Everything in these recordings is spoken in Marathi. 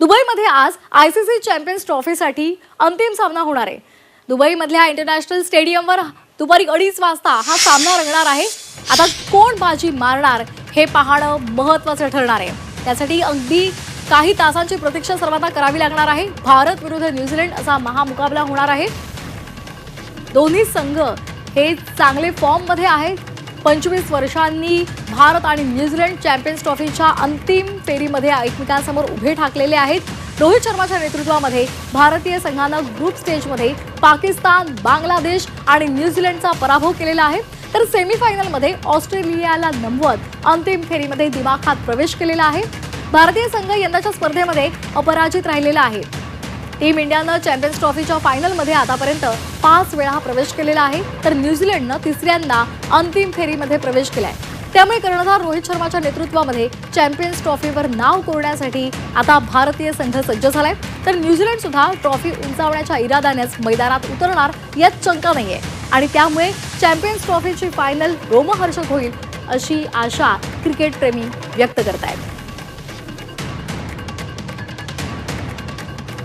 दुबईमध्ये आज आय सी सी चॅम्पियन्स ट्रॉफीसाठी अंतिम सामना होणार आहे. दुबईमधल्या इंटरनॅशनल स्टेडियमवर दुपारी अडीच वाजता हा सामना रंगणार आहे. आता कोण बाजी मारणार हे पाहणं महत्त्वाचं ठरणार आहे. त्यासाठी अगदी काही तासांची प्रतीक्षा सर्वांना करावी लागणार आहे. भारत विरुद्ध न्यूझीलंड असा महामुकाबला होणार आहे. दोन्ही संघ हे चांगले फॉर्ममध्ये आहेत. पंचवीस वर्षांनी भारत आणि न्यूझीलंड चॅम्पियन्स ट्रॉफीच्या अंतिम फेरीमध्ये एकमेकांसमोर उभे ठाकलेले आहेत. रोहित शर्माच्या नेतृत्वामध्ये भारतीय संघानं ग्रुप स्टेजमध्ये पाकिस्तान बांगलादेश आणि न्यूझीलंडचा पराभव केलेला आहे. तर सेमीफायनलमध्ये ऑस्ट्रेलियाला नमवत अंतिम फेरीमध्ये दिमाखात प्रवेश केलेला आहे. भारतीय संघ यंदाच्या स्पर्धेमध्ये अपराजित राहिलेला आहे. टीम इंडियानं चॅम्पियन्स ट्रॉफीच्या फायनलमध्ये आतापर्यंत पाच वेळा प्रवेश केलेला आहे. तर न्यूझीलंडनं तिसऱ्यांदा अंतिम फेरीमध्ये प्रवेश केलाय. त्यामुळे कर्णधार रोहित शर्माच्या नेतृत्वामध्ये चॅम्पियन्स ट्रॉफीवर नाव कोरण्यासाठी आता भारतीय संघ सज्ज झालाय. तर न्यूझीलंड सुद्धा ट्रॉफी उंचावण्याच्या इराद्यानेच मैदानात उतरणार यात शंका नाहीये. आणि त्यामुळे चॅम्पियन्स ट्रॉफीची फायनल रोमहर्षक होईल अशी आशा क्रिकेटप्रेमी व्यक्त करतायत.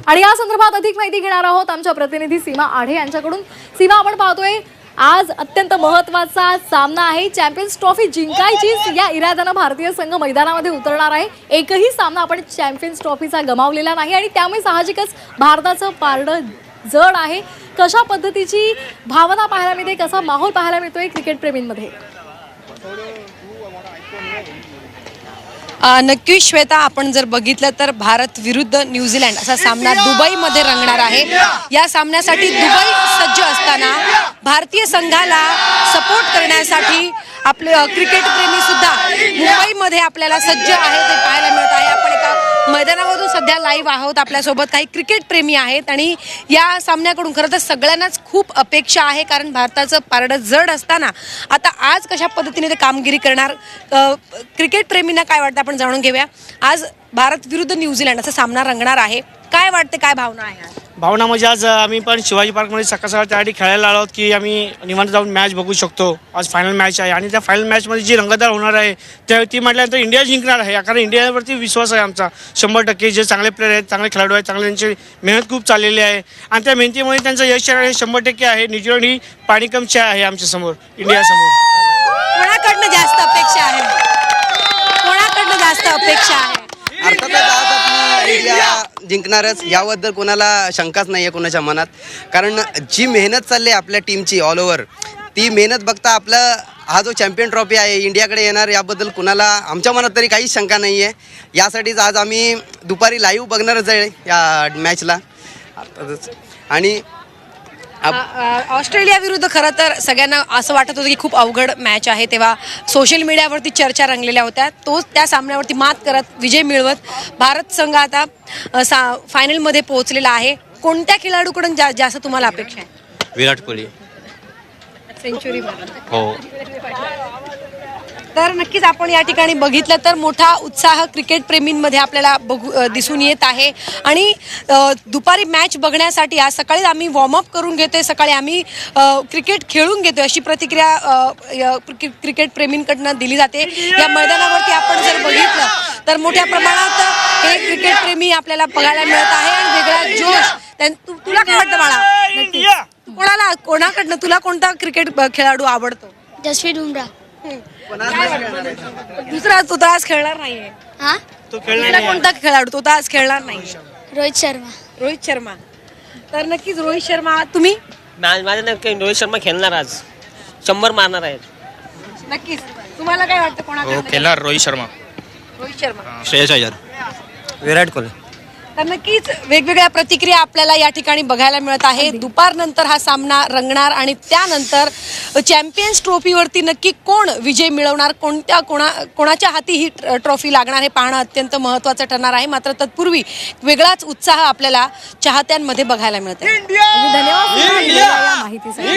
आणि या संदर्भात अधिक माहिती घेणार आहोत आमच्या प्रतिनिधी सीमा आढे यांच्याकडून. सीमा आपण पाहतोय आज अत्यंत महत्त्वाचा सामना आहे. चॅम्पियन्स ट्रॉफी जिंकायचीच या इराद्यानं भारतीय संघ मैदानामध्ये उतरणार आहे. एकही सामना आपण चॅम्पियन्स ट्रॉफीचा गमावलेला नाही आणि त्यामुळे साहजिकच भारताचं पारडं जड आहे. कशा पद्धतीची भावना पाहायला मिळते कसा माहोल पाहायला मिळतोय क्रिकेट प्रेमींमध्ये नक्की श्वेता आपण जर बघितलं तर भारत विरुद्ध न्यूझीलंड असा सामना दुबईमध्ये रंगणार आहे. या सामन्यासाठी दुबई सज्ज असताना भारतीय संघाला सपोर्ट करण्यासाठी आपले अ, क्रिकेट प्रेमी सुद्धा मुंबईमध्ये आपल्याला सज्ज आहे ते पाहायला मिळत आहे. मैदानावरून मैदानामधून सध्या लाईव्ह आहोत. आपल्यासोबत काही क्रिकेट प्रेमी आहेत आणि या सामन्याकडून खरं तर सगळ्यांनाच खूप अपेक्षा आहे कारण भारताचं पारडं जड असताना आता आज कशा पद्धतीने ते कामगिरी करणार? क्रिकेट प्रेमींना काय वाटतं आपण जाणून घेऊया. आज भारत विरुद्ध न्यूझीलंड असा सामना रंगणार आहे. काय वाटते काय भावना आहे आज? भावना म्हणजे आज आम्ही पण शिवाजी पार्कमध्ये सकाळ सकाळ त्यासाठी खेळायला आलो आहोत की आम्ही निवांत जाऊन मॅच बघू शकतो. आज फायनल मॅच आहे आणि त्या फायनल मॅचमध्ये जी रंगतदार होणार आहे त्या ती म्हटल्यानंतर इंडिया जिंकणार आहे. कारण इंडियावरती विश्वास आहे आमचा. शंभर टक्के जे चांगले प्लेयर आहेत चांगले खेळाडू आहेत चांगले त्यांची मेहनत खूप चाललेली आहे. आणि त्या मेहनतीमुळे त्यांचं यश येणार हे शंभर टक्के आहे. न्यूझीलंड ही पाणीकमची आहे आमच्यासमोर इंडियासमोर कोणाकडनं जास्त अपेक्षा आहे? कोणाकडनं जास्त अपेक्षा आहे? इंडिया जिंकणारच. याबद्दल कोणाला शंकाच नाही आहे कोणाच्या मनात. कारण जी मेहनत चालली आहे आपल्या टीमची ऑल ओव्हर ती मेहनत बघता आपलं हा जो चॅम्पियन ट्रॉफी आहे इंडियाकडे येणार याबद्दल कुणाला आमच्या मनात तरी काहीच शंका नाही आहे यासाठीच आज आम्ही दुपारी लाईव्ह बघणारच आहे या मॅचला आणि ऑस्ट्रेलिया विरुद्ध खरं तर सगळ्यांना असं वाटत होतं की खूप अवघड मॅच आहे. तेव्हा सोशल मीडियावरती चर्चा रंगलेल्या होत्या. तोच त्या सामन्यावरती मात करत विजय मिळवत भारत संघ आता सा फायनलमध्ये पोहोचलेला आहे. कोणत्या खेळाडूकडून जा जास्त तुम्हाला अपेक्षा आहे? विराट कोहली. सेंचुरी हो. तर नक्कीच आपण या ठिकाणी बघितलं तर मोठा उत्साह क्रिकेट प्रेमींमध्ये आपल्याला बघू दिसून येत आहे. आणि दुपारी मॅच बघण्यासाठी आज सकाळी आम्ही वॉर्मअप करून घेतोय. सकाळी आम्ही क्रिकेट खेळून घेतोय अशी प्रतिक्रिया क्रिकेट प्रेमींकडनं दिली जाते. या मैदानावरती आपण जर बघितलं तर मोठ्या प्रमाणात हे क्रिकेट प्रेमी आपल्याला बघायला मिळत आहे. आणि वेगळा जोश तुला काय वाटतं मला कोणाला कोणाकडनं तुला कोणता क्रिकेट खेळाडू आवडतो? जसवीर बुमरा दुसरा तो तर आज खेळणार नाहीये. हाँ? तो खेळणार दुसरा कोणता खेळाडू? तो तर आज खेळणार नाही रोहित शर्मा. रोहित शर्मा. तर नक्कीच रोहित शर्मा तुम्ही? मा- माझ्या नक्की रोहित शर्मा खेळणार आज. शंभर मारणार आहेत. नक्कीच. तुम्हाला काय वाटतं हो कोणाकडनं खेळणार रोहित शर्मा. रोहित शर्मा. श्रेयस अय्यर विराट कोहली. तर नक्कीच वेगवेगळ्या प्रतिक्रिया आपल्याला या ठिकाणी बघायला मिळत आहे. दुपारनंतर हा सामना रंगणार आणि त्यानंतर चॅम्पियन्स ट्रॉफीवरती नक्की कोण विजय मिळवणार? कोणत्या कोणा कोणाच्या हाती ही ट्र- ट्रॉफी लागणार हे पाहणं अत्यंत महत्त्वाचं ठरणार आहे. मात्र तत्पूर्वी वेगळाच उत्साह आपल्याला चाहत्यांमध्ये बघायला मिळत आहे. धन्यवाद माहितीसाठी.